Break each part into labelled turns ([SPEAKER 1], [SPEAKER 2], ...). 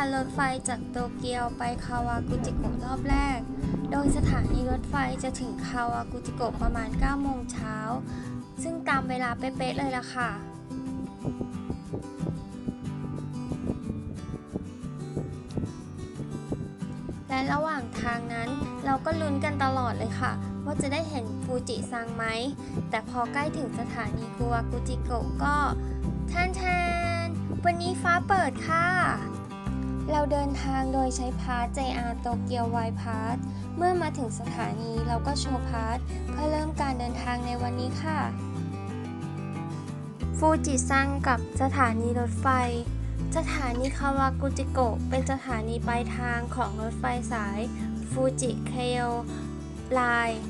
[SPEAKER 1] เพื่อให้ทันรถไฟจากโตเกียวไปคาวากุจิโกะรอบแรก โดยสถานีรถไฟจะถึงคาวากุจิโกะประมาณ 9 โมงเช้า ซึ่งตามเวลาเป๊ะๆเลยล่ะค่ะ และระหว่างทางนั้นเราก็ลุ้นกันตลอดเลยค่ะ ว่าจะได้เห็นฟูจิซังไหม แต่พอใกล้ถึงสถานีกัวากุจิโกะก็แทนแทนๆวันนี้ฟ้าเปิดค่ะ เราเดินทางโดยใช้พาส JR โตเกียวไวพาสเมื่อมาถึงสถานีเราก็โชว์พาสเพื่อเริ่มการเดินทางในวันนี้ค่ะ ฟูจิซังกับสถานีรถไฟ สถานีคาวากุจิโกะเป็นสถานีปลายทางของรถไฟสายฟูจิเคโอไลน์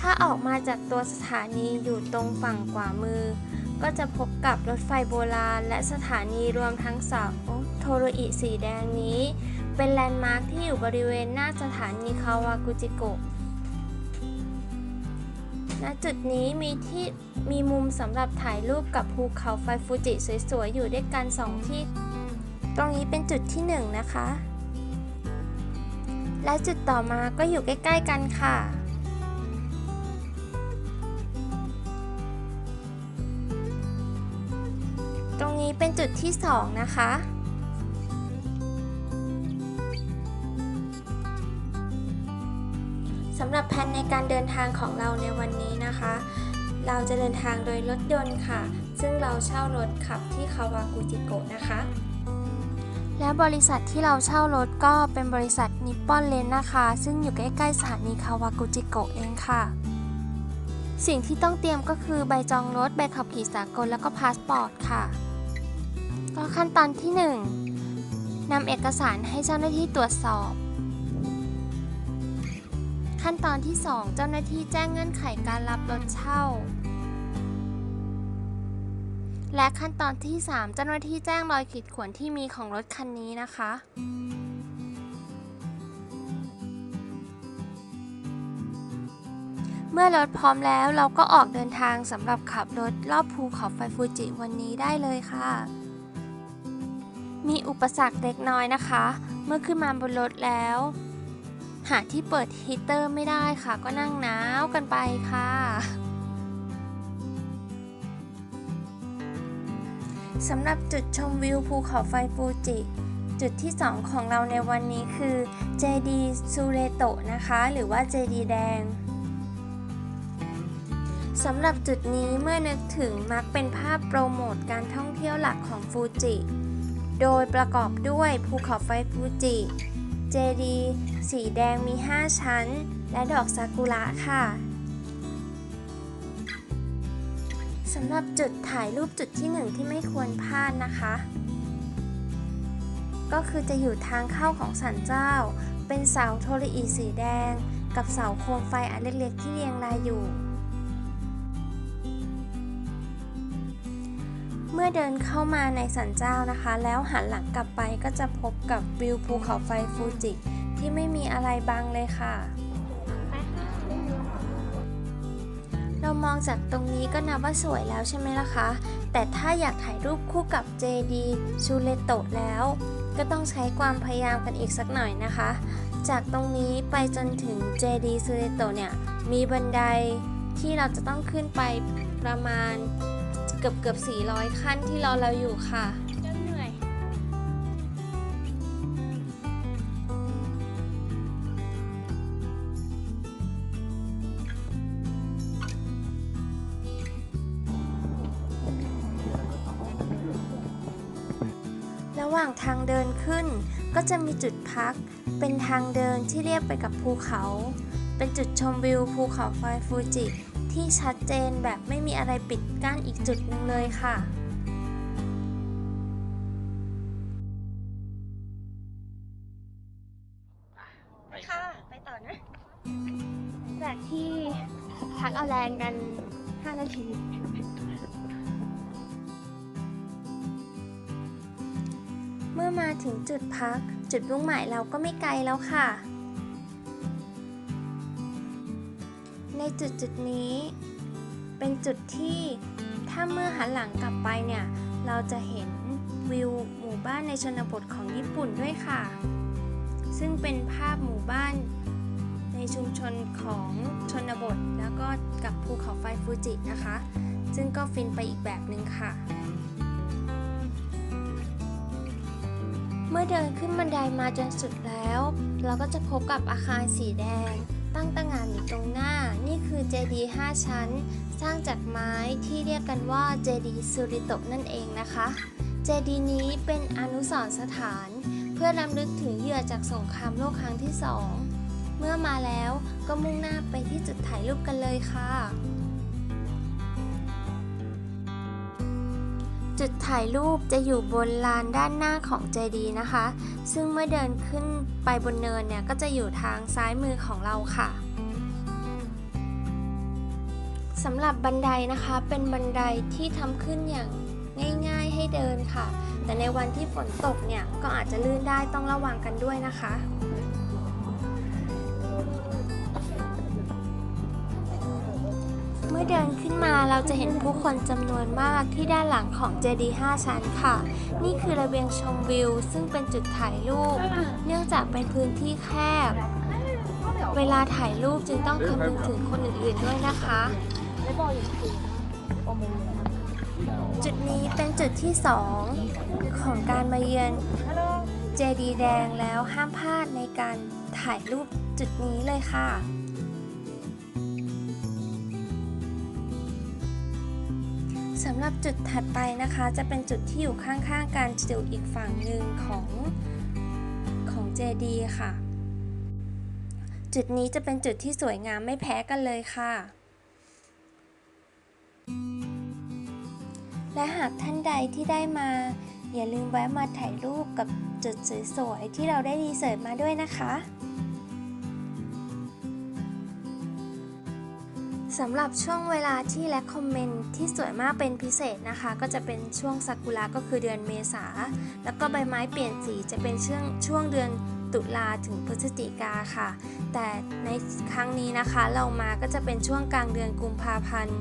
[SPEAKER 1] ถ้าออกมาจากตัวสถานีอยู่ตรงฝั่งขวามือ ก็จะพบกับรถไฟโบราณ และสถานีรวมทั้งเสาโทโรอิสีแดงนี้ เป็นแลนด์มาร์คที่อยู่บริเวณหน้าสถานีคาวากุจิโกะณจุดนี้มีที่มีมุมสำหรับถ่ายรูปกับภูเขาไฟฟูจิสวยๆ อยู่ด้วยกันสองที่ ตรงนี้เป็นจุดที่หนึ่งนะคะ และจุดต่อมาก็อยู่ใกล้ ๆ กันค่ะ ตรงนี้เป็นจุดที่สองนะคะ สำหรับแผนในการเดินทางของเราในวันนี้นะคะ เราจะเดินทางโดยรถยนต์ค่ะ ซึ่งเราเช่ารถขับที่คาวากุจิโกะนะคะ และบริษัทที่เราเช่ารถก็เป็นบริษัทนิปปอนเลนนะคะ ซึ่งอยู่ใกล้ๆสถานีคาวากุจิโกะเองค่ะสิ่งที่ต้องเตรียมก็คือใบจองรถ ใบขับขี่สากล แล้วก็พาสปอร์ตค่ะ ก็ขั้นตอนที่ 1นำเอกสารให้เจ้าหน้าที่ตรวจสอบ ขั้นตอนที่ 2 เจ้าหน้าที่แจ้งเงื่อนไขการรับรถเช่า และขั้นตอนที่ 3 เจ้าหน้าที่แจ้งรอยขีดข่วนที่มีของรถคันนี้นะคะเมื่อรถพร้อมแล้วเราก็ออกเดินทางสำหรับขับรถรอบภูเขาไฟฟูจิวันนี้ได้เลยค่ะ มีอุปสรรคเล็กน้อยนะคะ เมื่อขึ้นมาบนรถแล้ว หาที่เปิดฮีเตอร์ไม่ได้ค่ะ ก็นั่งหนาวกันไปค่ะ สำหรับจุดชมวิวภูเขาไฟฟูจิ จุดที่ 2 ของเราในวันนี้คือเจดีซูเรโตะนะคะ หรือว่าเจดีแดงสำหรับจุดนี้เมื่อนึกถึงมักเป็นภาพโปรโมทการท่องเที่ยวหลักของฟูจิ โดยประกอบด้วยภูเขาไฟฟูจิ เจดีสีแดงมี 5 ชั้น และดอกซากุระค่ะสำหรับจุดถ่ายรูปจุดที่1ที่ไม่ควรพลาดนะคะ ก็คือจะอยู่ทางเข้าของสันเจ้า เป็นเสาโทริอีสีแดง กับเสาโคมไฟอันเล็กๆที่เรียงรายอยู่ เมื่อเดินเข้ามาในสันเจ้านะคะ แล้วหันหลังกลับไปก็จะพบกับวิวภูเขาไฟฟูจิที่ไม่มีอะไรบังเลยค่ะ เรามองจากตรงนี้ก็นับว่าสวยแล้วใช่ไหมล่ะคะ แต่ถ้าอยากถ่ายรูปคู่กับเจดีชูเลโตะแล้ว ก็ต้องใช้ความพยายามกันอีกสักหน่อยนะคะ จากตรงนี้ไปจนถึงเจดีซูเลโตะเนี่ย มีบันไดที่เราจะต้องขึ้นไปประมาณ เกือบเกือบ400 ขั้นที่รอเราอยู่ค่ะเริ่มเหนื่อย ระหว่างทางเดินขึ้นก็จะมีจุดพัก เป็นทางเดินที่เรียบไปกับภูเขา เป็นจุดชมวิวภูเขาไฟฟูจิ ที่ชัดเจนแบบไม่มีอะไรปิดกั้นอีกจุดหนึ่งเลยค่ะค่ะ ไปต่อนะ จากที่พักเอาแรงกัน 5 นาที เมื่อมาถึงจุดพักจุดมุ่งหมายเราก็ไม่ไกลแล้วค่ะ ในจุดจุดนี้ เป็นจุดที่ถ้าเมื่อหันหลังกลับไปเนี่ย เราจะเห็นวิวหมู่บ้านในชนบทของญี่ปุ่นด้วยค่ะ ซึ่งเป็นภาพหมู่บ้านในชุมชนของชนบท แล้วก็กับภูเขาไฟฟูจินะคะ ซึ่งก็ฟินไปอีกแบบหนึ่งค่ะ เมื่อเดินขึ้นบันไดมาจนสุดแล้ว เราก็จะพบกับอาคารสีแดง ตั้งตระหง่านอยู่ตรงหน้า นี่คือเจดีย์5ชั้น สร้างจากไม้ที่เรียกกันว่าเจดีย์สุริโตะนั่นเองนะคะ เจดีย์นี้เป็นอนุสรณ์สถาน เพื่อรำลึกถึงเหยื่อจากสงครามโลกครั้งที่สอง เมื่อมาแล้วก็มุ่งหน้าไปที่จุดถ่ายรูปกันเลยค่ะ จุดถ่ายรูปจะอยู่บนลานด้านหน้าของเจดีย์นะคะ ซึ่งเมื่อเดินขึ้นไปบนเนินเนี่ยก็จะอยู่ทางซ้ายมือของเราค่ะสำหรับบันไดนะคะเป็นบันไดที่ทำขึ้นอย่างง่ายๆให้เดินค่ะ แต่ในวันที่ฝนตกเนี่ยก็อาจจะลื่นได้ต้องระวังกันด้วยนะคะ เมื่อเดินขึ้นมาเราจะเห็นผู้คนจำนวนมากที่ด้านหลังของเจดีย์5ชั้นค่ะ นี่คือระเบียงชมวิว ซึ่งเป็นจุดถ่ายรูป เนื่องจากเป็นพื้นที่แคบ เวลาถ่ายรูปจึงต้องคำนึงถึงคนอื่นๆด้วยนะคะ จุดนี้เป็นจุดที่ 2 ของการมาเยือนเจดีย์แดงแล้วห้ามพลาดในการถ่ายรูปจุดนี้เลยค่ะ หรับจุดถัดไปนะคะ จะเป็นจุดที่อยู่ข้างๆกันจะอยู่อีกฝั่งหนึ่งของของเจดีค่ะ จุดนี้จะเป็นจุดที่สวยงามไม่แพ้กันเลยค่ะ และหากท่านใดที่ได้มา อย่าลืมแวะมาถ่ายรูปกับจุดสวยๆที่เราได้รีเสิร์ชมาด้วยนะคะ สำหรับช่วงเวลาที่และคอมเมนต์ที่สวยมากเป็นพิเศษนะคะ ก็จะเป็นช่วงซากุระก็คือเดือนเมษา แล้วก็ใบไม้เปลี่ยนสีจะเป็นช่วงช่วงเดือนตุลาถึงพฤศจิกาค่ะ แต่ในครั้งนี้นะคะเรามาก็จะเป็นช่วงกลางเดือนกุมภาพันธ์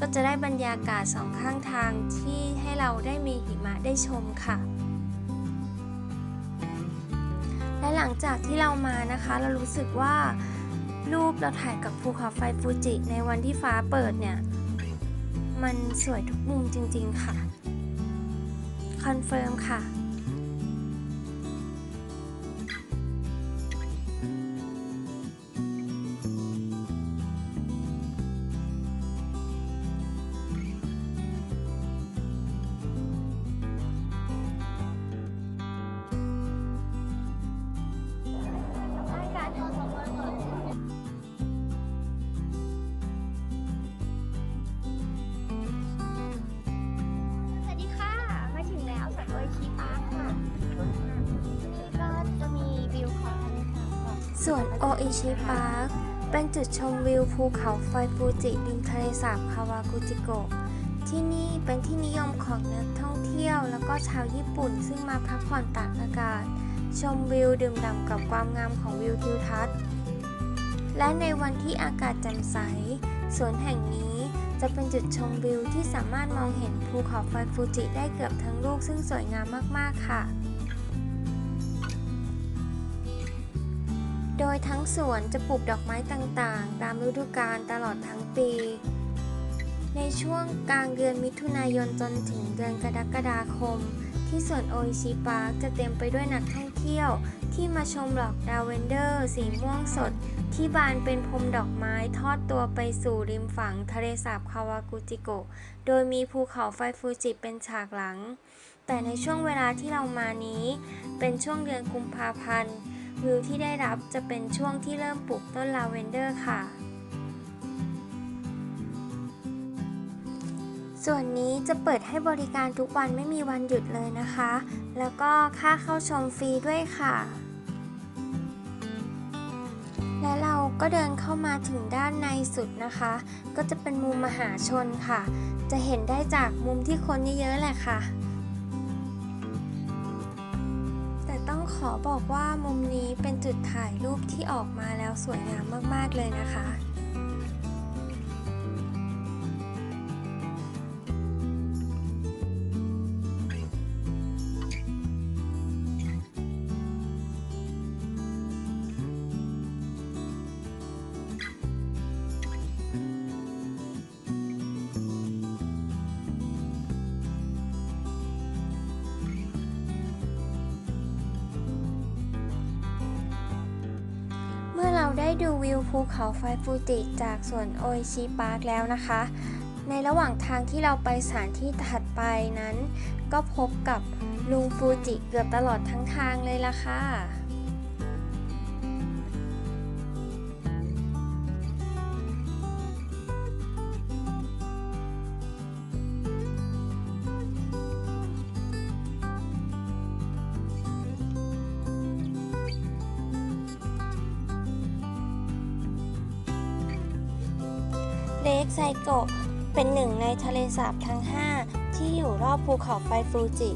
[SPEAKER 1] ก็จะได้บรรยากาศสองข้างทางที่ให้เราได้มีหิมะได้ชมค่ะ และหลังจากที่เรามานะคะ เรารู้สึกว่า รูปเราถ่ายกับภูเขาไฟฟูจิในวันที่ฟ้าเปิดเนี่ย มันสวยทุกมุมจริงๆค่ะ คอนเฟิร์มค่ะ โออิชิปาร์คเป็นจุดชมวิวภูเขาไฟฟูจิริมทะเลสาบคาวากุจิโกะที่นี่เป็นที่นิยมของนักท่องเที่ยว แล้วก็ชาวญี่ปุ่นซึ่งมาพักผ่อนตากอากาศ ชมวิวดื่มด่ำกับความงามของวิวทิวทัศน์ และในวันที่อากาศแจ่มใสสวนแห่งนี้จะเป็นจุดชมวิวที่สามารถมองเห็นภูเขาไฟฟูจิได้เกือบทั้งลูกซึ่งสวยงามมาก ๆ ค่ะ โดยทั้งสวนจะปลูกดอกไม้ต่างๆ ตามฤดูกาลตลอดทั้งปี ในช่วงกลางเดือนมิถุนายนจนถึงเดือนกรกฎาคม ที่สวนโออิชิปาร์คจะเต็มไปด้วยนักท่องเที่ยว ที่มาชมดอกดาวเวนเดอร์ สีม่วงสด ที่บานเป็นพรมดอกไม้ทอดตัวไปสู่ริมฝั่งทะเลสาบคาวากุจิโกะ โดยมีภูเขาไฟฟูจิเป็นฉากหลัง แต่ในช่วงเวลาที่เรามานี้ เป็นช่วงเดือนกุมภาพันธ์ วิวที่ได้รับจะเป็นช่วงที่เริ่มปลูกต้นลาเวนเดอร์ค่ะ ส่วนนี้จะเปิดให้บริการทุกวันไม่มีวันหยุดเลยนะคะ แล้วก็ค่าเข้าชมฟรีด้วยค่ะ และเราก็เดินเข้ามาถึงด้านในสุดนะคะ ก็จะเป็นมุมมหาชนค่ะ จะเห็นได้จากมุมที่คนเยอะๆแหละค่ะ องขอบอกว่ามุมนี้เป็นจุดถ่ายรูปที่ออกมาแล้วสวยงามมากๆเลยนะคะ ได้ดูวิวภูเขาไฟฟูจิจากสวนโออิชิปาร์คแล้วนะคะ ในระหว่างทางที่เราไปสถานที่ถัดไปนั้น ก็พบกับลุงฟูจิเกือบตลอดทั้งทางเลยล่ะค่ะ เลคไซโกะเป็นหนึ่งในทะเลสาบทั้ง 5 ที่อยู่รอบภูเขาไฟฟูจิ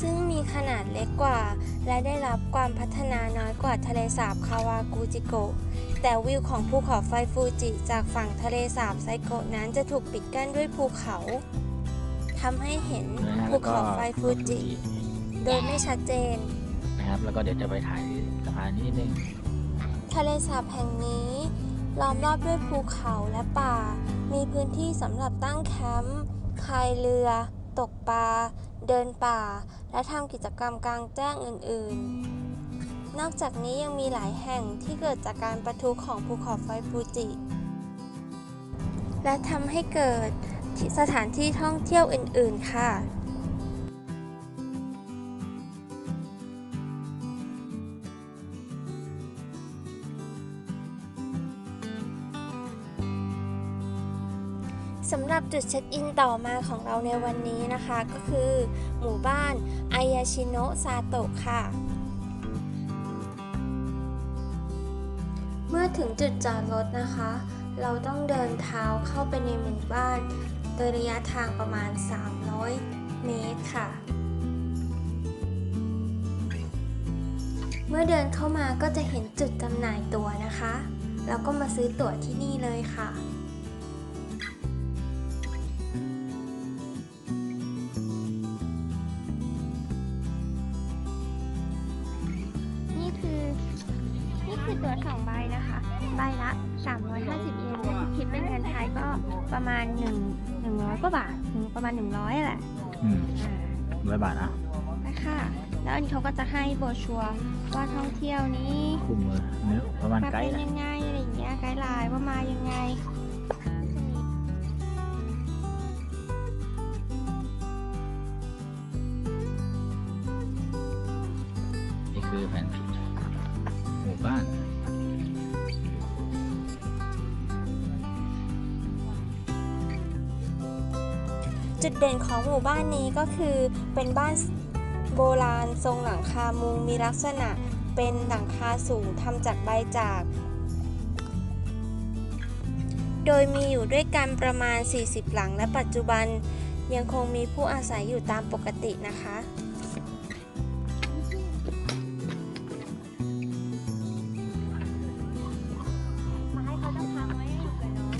[SPEAKER 1] ซึ่งมีขนาดเล็กกว่า และได้รับความพัฒนาน้อยกว่าทะเลสาบคาวากูจิโกะแต่วิวของภูเขาไฟฟูจิจากฝั่งทะเลสาบไซโกะนั้นจะถูกปิดกั้นด้วยภูเขาทำให้เห็น
[SPEAKER 2] นะฮะ
[SPEAKER 1] ภูเขาไฟฟูจิ โดยไม่ชัดเจน
[SPEAKER 2] นะครับ แล้วก็เดี๋ยวจะไปถ่ายสะพานนี้นิดนึง
[SPEAKER 1] ทะเลสาบแห่งนี้ ล้อมรอบด้วยภูเขาและป่า มีพื้นที่สำหรับตั้งแคมป์พายเรือ ตกปลา เดินป่า และทำกิจกรรมกลางแจ้งอื่น ๆ นอกจากนี้ยังมีหลายแห่งที่เกิดจากการประทุของภูเขาไฟฟูจิ และทำให้เกิดสถานที่ท่องเที่ยวอื่น ๆ ค่ะ รับจุดเช็คอินต่อมาของเราในวันนี้นะคะ ก็คือหมู่บ้านอายาชิโนะซาโตะค่ะ เมื่อถึงจุดจอดรถนะคะ เราต้องเดินเท้าเข้าไปในหมู่บ้าน โดยระยะทางประมาณ 300 เมตรค่ะ เมื่อเดินเข้ามาก็จะเห็นจุดจำหน่ายตั๋วนะคะ แล้วก็มาซื้อตั๋วที่นี่เลยค่ะ ตัวสองใบนะคะ ใบละ 350 เยนถ้าคิดเป็นเงินไทยก็ประมาณ1 100กว่าบาทถึงประมาณ 100แหละ
[SPEAKER 2] อืม
[SPEAKER 1] อ่า
[SPEAKER 2] ร้อยบาทอะ
[SPEAKER 1] นะคะแล้วอันนี้เขาก็จะให้โบรชัวร์ว่าท่องเที่ยวนี้
[SPEAKER 2] คู่มือเนื้อประมาณ
[SPEAKER 1] มา
[SPEAKER 2] ไก
[SPEAKER 1] เป็
[SPEAKER 2] ด์
[SPEAKER 1] น
[SPEAKER 2] นะ
[SPEAKER 1] ยังไงอะไรอย่างเงี้ยไกด์ไลน์ว่ามายังไง จุดเด่นของหมู่บ้านนี้ก็คือเป็นบ้านโบราณทรงหลังคามุงมีลักษณะเป็นหลังคาสูงทำจากใบจาก โดยมีอยู่ด้วยกันประมาณ 40 หลังและปัจจุบันยังคงมีผู้อาศัยอยู่ตามปกตินะคะไม้เขาจะพังไว้ให้กับน้อง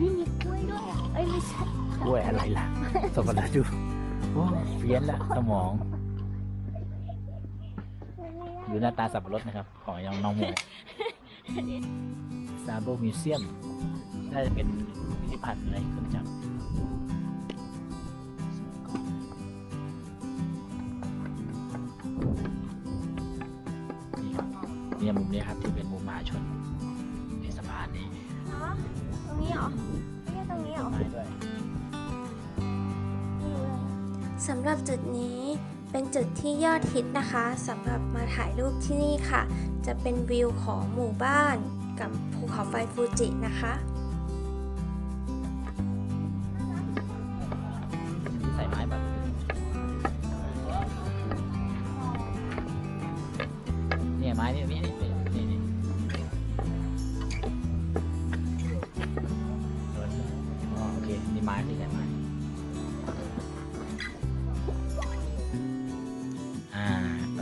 [SPEAKER 1] นี่มีกล้วยด้วยอะเอ้ยไม่ใช่
[SPEAKER 2] กล้วยอะไรล่ะสมบัติดูโอ้เพี้ยนละสมองดูหน้าตาสับปะรดนะครับ ของยังน้องโมซาโบมิวเซียมน่าจะเป็นพิพิธภัณฑ์อะไรเครื่องจักรนี่ครับเนี่ยมุมนี้ครับที่เป็นมุมมหาชนในสะพานนี้
[SPEAKER 1] อ๋อตรงนี้เหรอไม่ใช่ตรงนี้เหรอ สำหรับจุดนี้เป็นจุดที่ยอดฮิตนะคะสำหรับมาถ่ายรูปที่นี่ค่ะ จะเป็นวิวของหมู่บ้านกับภูเขาไฟฟูจินะคะ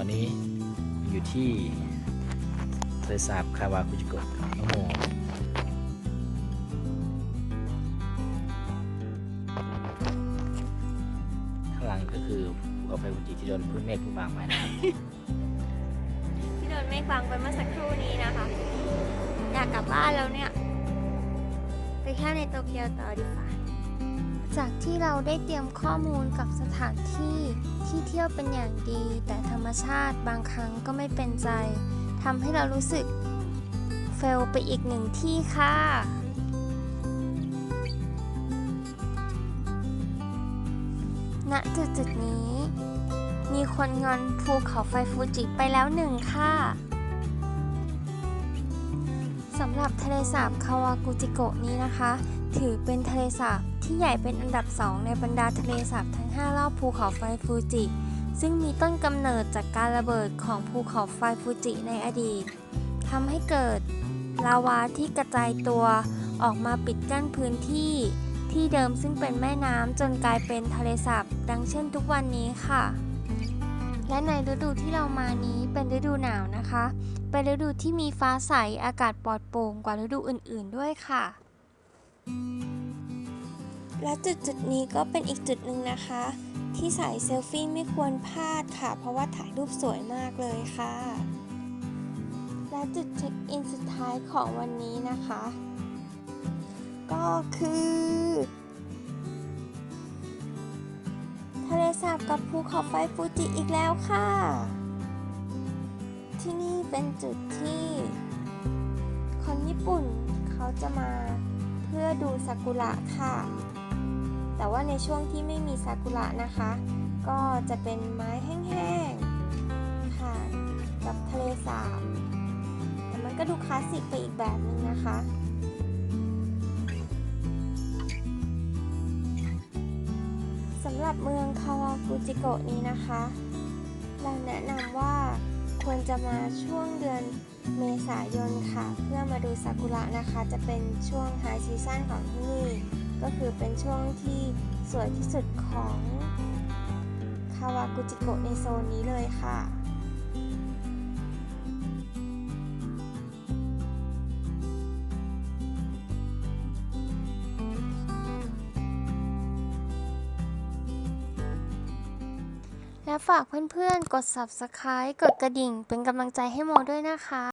[SPEAKER 2] อนนี้อยู่ที่ทะเลสาบคาวาคุจิโกะโอ้โหข้างหลังก็คือภูเขาไฟฟูจิที่โดนพื้นเมฆผู้บางไปนะครับ
[SPEAKER 1] ที่โดนไม่ฟังไปเมื่อสักครู่นี้นะคะอยากกลับบ้านแล้วเนี่ย ไปแค่ในโตเกียวต่อดีกว่า จากที่เราได้เตรียมข้อมูลกับสถานที่ที่เที่ยวเป็นอย่างดี แต่ธรรมชาติบางครั้งก็ไม่เป็นใจทำให้เรารู้สึกเฟลไปอีกหนึ่งที่ค่ะณจุดจุดนี้ มีคนงอนภูเขาไฟฟูจิไปแล้วหนึ่งค่ะสำหรับทะเลสาบคาวากุจิโกะนี้นะคะ ถือเป็นทะเลสาบที่ใหญ่เป็นอันดับสองในบรรดาทะเลสาบทั้ง 5 รอบภูเขาไฟฟูจิ ซึ่งมีต้นกำเนิดจากการระเบิดของภูเขาไฟฟูจิในอดีตทำให้เกิดลาวาที่กระจายตัวออกมาปิดกั้นพื้นที่ที่เดิมซึ่งเป็นแม่น้ำจนกลายเป็นทะเลสาบดังเช่นทุกวันนี้ค่ะ และในฤดูที่เรามานี้เป็นฤดูหนาวนะคะ เป็นฤดูที่มีฟ้าใสอากาศปลอดโปร่งกว่าฤดูอื่นๆด้วยค่ะ และจุดจุดนี้ก็เป็นอีกจุดหนึ่งนะคะ ที่สายเซลฟี่ไม่ควรพลาดค่ะ เพราะว่าถ่ายรูปสวยมากเลยค่ะ และจุดเช็คอินสุดท้ายของวันนี้นะคะ ก็คือทะเลสาบกับภูเขาไฟฟูจิอีกแล้วค่ะ ที่นี่เป็นจุดที่ คนญี่ปุ่นเขาจะมา เพื่อดูซากุระค่ะ แต่ว่าในช่วงที่ไม่มีซากุระนะคะ ก็จะเป็นไม้แห้งๆค่ะ กับทะเลสาบแต่มันก็ดูคลาสสิกไปอีกแบบนึงนะคะสำหรับเมืองคาวากุจิโกะนี้นะคะ จะมาช่วงเดือนเมษายนค่ะ เพื่อมาดูซากุระนะคะ จะเป็นช่วงไฮซีซั่นของที่นี่ ก็คือเป็นช่วงที่สวยที่สุดของคาวากุจิโกะในโซนนี้เลยค่ะและ ฝากเพื่อนๆ กด subscribe กดกระดิ่ง เป็นกำลังใจให้โมด้วยนะคะ